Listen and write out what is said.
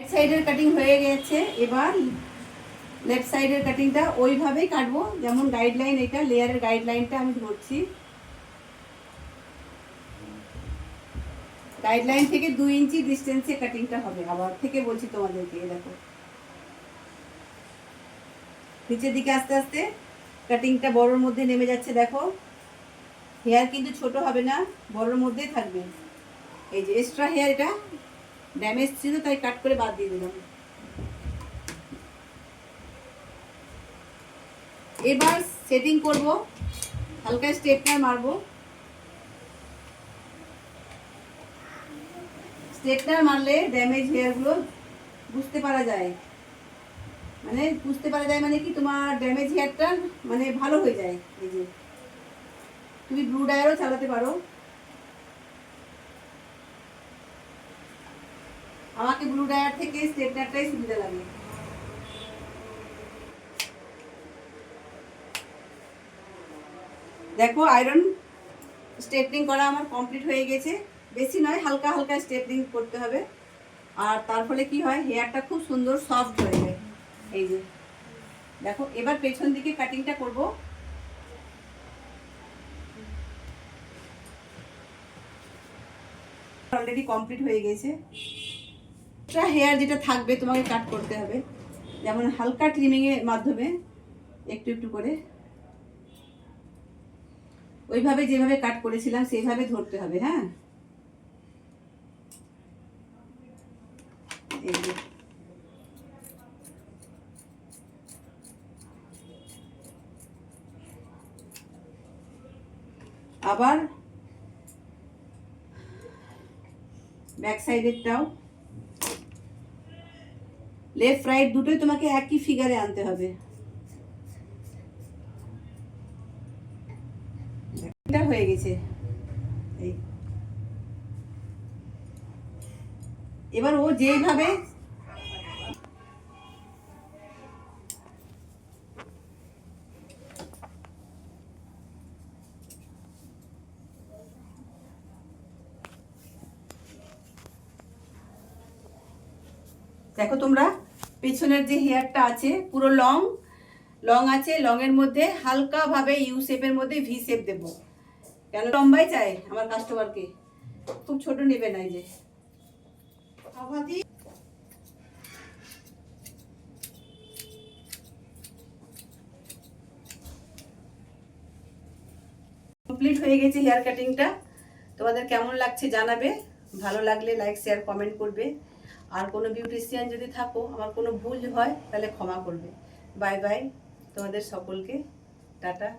সাইডের কাটিং হয়ে গেছে। এবার লেফট সাইডের কাটিংটা ওইভাবেই কাটবো। যেমন গাইডলাইন এটা লেয়ারের গাইডলাইনটা আমি ধরছি। গাইডলাইন থেকে দুই ইঞ্চি ডিস্টেন্সে কাটিংটা হবে। আবার থেকে বলছি তোমাদেরকে দেখো। নিচের দিকে আস্তে আস্তে কাটিংটা বড়োর মধ্যে নেমে যাচ্ছে, দেখো। হেয়ার কিন্তু ছোট হবে না, বড়োর মধ্যেই থাকবে। এই যে এক্সট্রা হেয়ার এটা ড্যামেজ ছিল, তাই কাট করে বাদ দিয়ে দিলাম। এবার সেটিং করব, হালকা স্টেপনার মারবো। স্টেপনার মারলে ড্যামেজ হেয়ারগুলো বুঝতে পারা যায়। মানে বুঝতে পারা যায় মানে কি, তোমার ড্যামেজ হেয়ারটা মানে ভালো হয়ে যায়। এই যে, তুমি ব্লু ডায়ারও চালাতে পারো। আমাকে ব্লু ডায়ার থেকে স্টেপনারটাই সুবিধা লাগে। দেখো আয়রন স্ট্রেটনিং করা আমার কমপ্লিট হয়ে গেছে। বেশি নয়, হালকা হালকা স্ট্রেটনিং করতে হবে। আর তার ফলে কি হয় হেয়ারটা খুব সুন্দর সফট হয়ে যায়। এই যে, দেখো, এবার পেছন দিকে কাটিংটা করব। অলরেডি কমপ্লিট হয়ে গেছে। এক্সট্রা হেয়ার যেটা থাকবে, তোমাকে কাট করতে হবে। যেমন হালকা ট্রিমিংয়ের মাধ্যমে একটু একটু করে। ওইভাবে যেভাবে কাট করেছিলাম সেইভাবে ধরতে হবে হ্যাঁ? আবার ব্যাক সাইডেরটাও লেফট রাইট দুটোই তোমাকে একই ফিগারে আনতে হবে। হয়ে গেছে। এবার ও যেভাবে দেখো তোমরা পেছনের যে হেয়ারটা আছে, পুরো লং লং আছে লং এর মধ্যে হালকা ভাবে ইউ শেপের মধ্যে ভি শেপ দেব। কেন? লম্বাই চাই আমার কাস্টমারকে খুব ছোট নেবে না যে। কমপ্লিট হয়ে গেছে হেয়ার কাটিংটা তোমাদের কেমন লাগছে জানাবে। ভালো লাগলে লাইক শেয়ার কমেন্ট করবে। আর কোনো বিউটিশিয়ান যদি থাকো, আমার কোনো ভুল হয়, তাহলে ক্ষমা করবে। বাই বাই তোমাদের সকলকে, টাটা।